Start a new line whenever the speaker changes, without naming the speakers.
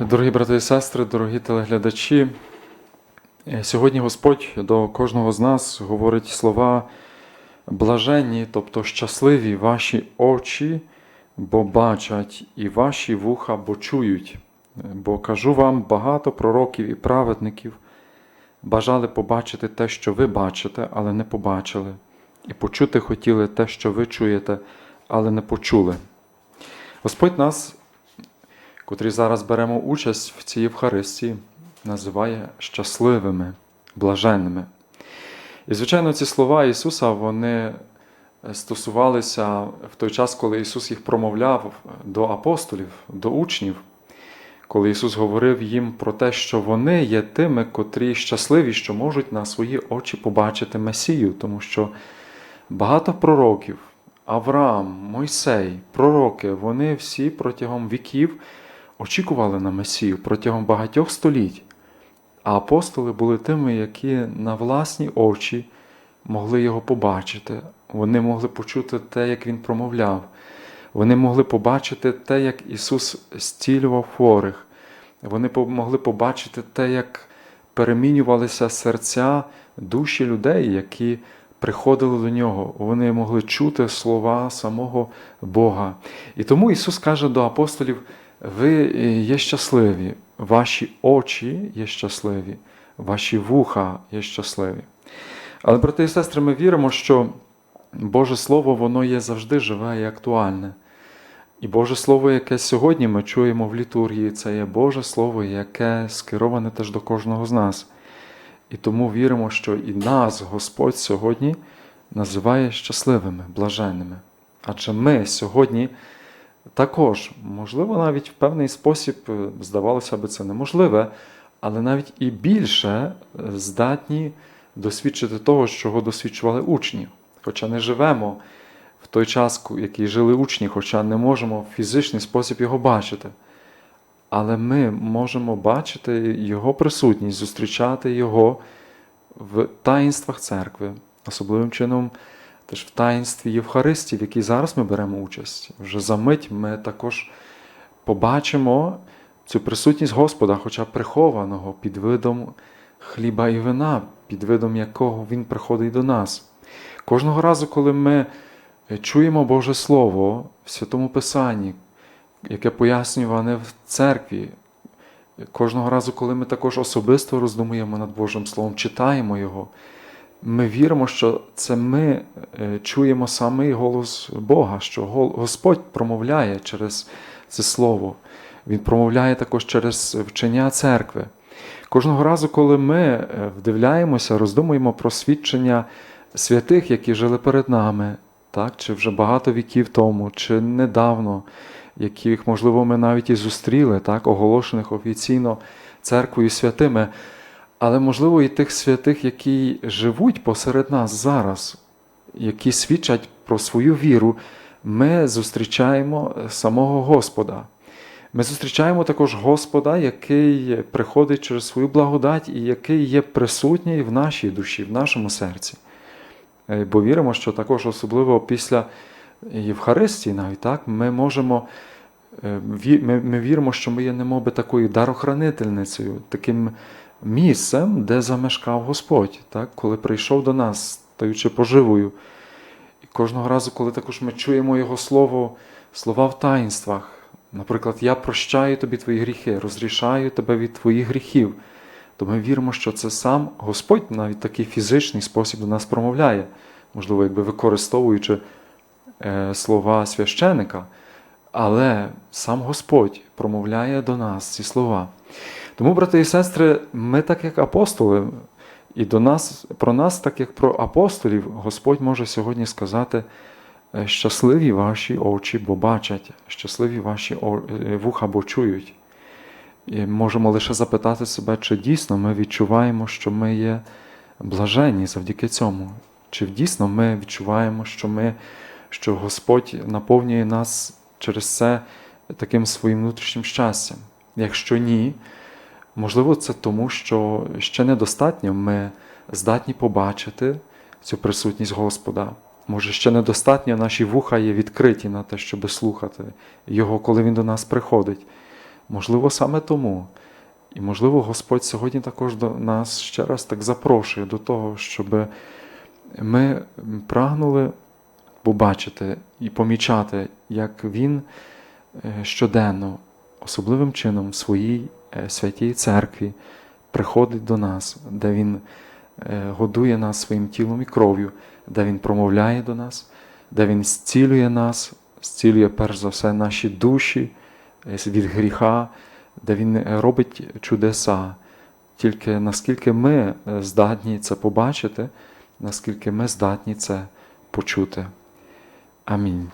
Дорогі брати і сестри, дорогі телеглядачі, е, сьогодні Господь до кожного з нас говорить слова блаженні, тобто щасливі ваші очі, бо бачать, і ваші вуха, бо чують. Бо кажу вам, багато пророків і праведників бажали побачити те, що ви бачите, але не побачили, і почути хотіли те, що ви чуєте, але не почули. Господь нас котрі зараз беремо участь в цій Євхаристії, називає щасливими, блаженними. І, звичайно, ці слова Ісуса вони стосувалися в той час, коли Ісус їх промовляв до апостолів, до учнів, коли Ісус говорив їм про те, що вони є тими, котрі щасливі, що можуть на свої очі побачити Месію, тому що багато пророків, Авраам, Мойсей, пророки, вони всі протягом віків очікували на Месію протягом багатьох століть, а апостоли були тими, які на власні очі могли його побачити. Вони могли почути те, як Він промовляв. Вони могли побачити те, як Ісус зцілював хворих. Вони могли побачити те, як перемінювалися серця, душі людей, які приходили до нього. Вони могли чути слова самого Бога. І тому Ісус каже до апостолів: ви є щасливі, ваші очі є щасливі, ваші вуха є щасливі. Але, брати і сестри, ми віримо, що Боже Слово воно є завжди живе і актуальне. І Боже Слово, яке сьогодні ми чуємо в літургії, це є Боже Слово, яке скероване теж до кожного з нас. І тому віримо, що і нас Господь сьогодні називає щасливими, блаженними. Адже ми сьогодні також, можливо, навіть в певний спосіб, е, здавалося б, це неможливе, але навіть і більше е, здатні досвідчити того, чого досвідчували учні. Хоча не живемо в той час, ку- який жили учні, хоча не можемо в фізичний спосіб його бачити. Але ми можемо бачити Його присутність, зустрічати Його в таїнствах церкви, особливим чином теж в таїнстві Євхаристії, в якій зараз ми беремо участь. Вже за мить ми також побачимо цю присутність Господа, хоча прихованого під видом хліба і вина, під видом якого Він приходить до нас. Кожного разу, коли ми чуємо Боже Слово в Святому Писанні, яке пояснюване в церкві, кожного разу, коли ми також особисто роздумуємо над Божим Словом, читаємо Його, ми віримо, що це ми е, чуємо самий голос Бога, що Господь промовляє через це Слово. Він промовляє також через вчення церкви. Кожного разу, коли ми е, вдивляємося, роздумуємо про свідчення святих, які жили перед нами, так, чи вже багато віків тому, чи недавно, яких, можливо, ми навіть і зустріли, так, оголошених офіційно церквою святими, але, можливо, і тих святих, які живуть посеред нас зараз, які свідчать про свою віру, ми зустрічаємо самого Господа. Ми зустрічаємо також Господа, який приходить через свою благодать і який є присутній в нашій душі, в нашому серці. Е, Бо віримо, що також особливо після Євхаристії, навіть так, ми можемо е, ми віримо, що ми є немоби такою дарохранительницею, таким місцем, де замешкав Господь, так, коли прийшов до нас, стаючи поживою. І кожного разу, коли також ми чуємо Його слово, слова в таїнствах, наприклад, я прощаю тобі твої гріхи, розрішаю тебе від твоїх гріхів, то ми віримо, що це сам Господь навіть такий фізичний спосіб до нас промовляє, можливо, якби використовуючи е, слова священика, але сам Господь промовляє до нас ці слова. Тому, брати і сестри, ми, так як апостоли, і до нас, про нас, так як про апостолів, Господь може сьогодні сказати: е, щасливі ваші очі, бо бачать, щасливі ваші е, вуха, бо чують. І можемо лише запитати себе, чи дійсно ми відчуваємо, що ми є блаженні завдяки цьому. Чи дійсно ми відчуваємо, що, ми, що Господь наповнює нас через це таким своїм внутрішнім щастям? Якщо ні, можливо, це тому, що ще недостатньо ми здатні побачити цю присутність Господа. Може, ще недостатньо наші вуха є відкриті на те, щоб слухати Його, коли Він до нас приходить. Можливо, саме тому. І, можливо, Господь сьогодні також до нас ще раз так запрошує до того, щоб ми прагнули побачити і помічати, як Він е, щоденно, особливим чином в своїй е, святій церкві приходить до нас, де Він е, годує нас своїм тілом і кров'ю, де Він промовляє до нас, де Він зцілює нас, зцілює перш за все наші душі е, від гріха, де Він робить чудеса. Тільки наскільки ми здатні це побачити, наскільки ми здатні це почути. Амінь.